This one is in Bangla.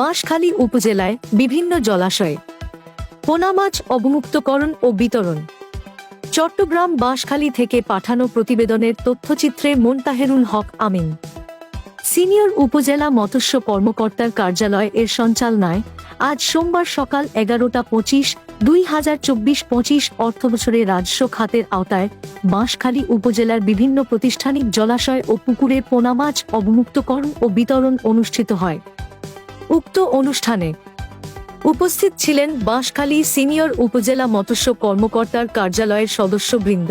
বাঁশখালী উপজেলায় বিভিন্ন জলাশয়ে পোনা মাছ অবমুক্তকরণ ও বিতরণ। চট্টগ্রাম বাঁশখালী থেকে পাঠানো প্রতিবেদনের তথ্যচিত্রে মোন্তাহেরুল হক আমিন। সিনিয়র উপজেলা মৎস্য কর্মকর্তার কার্যালয় এর সঞ্চালনায় আজ সোমবার সকাল এগারোটা পঁচিশ, দুই হাজার চব্বিশ পঁচিশ অর্থবছরে রাজস্ব খাতের আওতায় বাঁশখালী উপজেলার বিভিন্ন প্রতিষ্ঠানিক জলাশয় ও পুকুরে পোনা মাছ অবমুক্তকরণ ও বিতরণ অনুষ্ঠিত হয়। উক্ত অনুষ্ঠানে উপস্থিত ছিলেন বাঁশখালী সিনিয়র উপজেলা মৎস্য কর্মকর্তার কার্যালয়ের সদস্য সদস্যবৃন্দ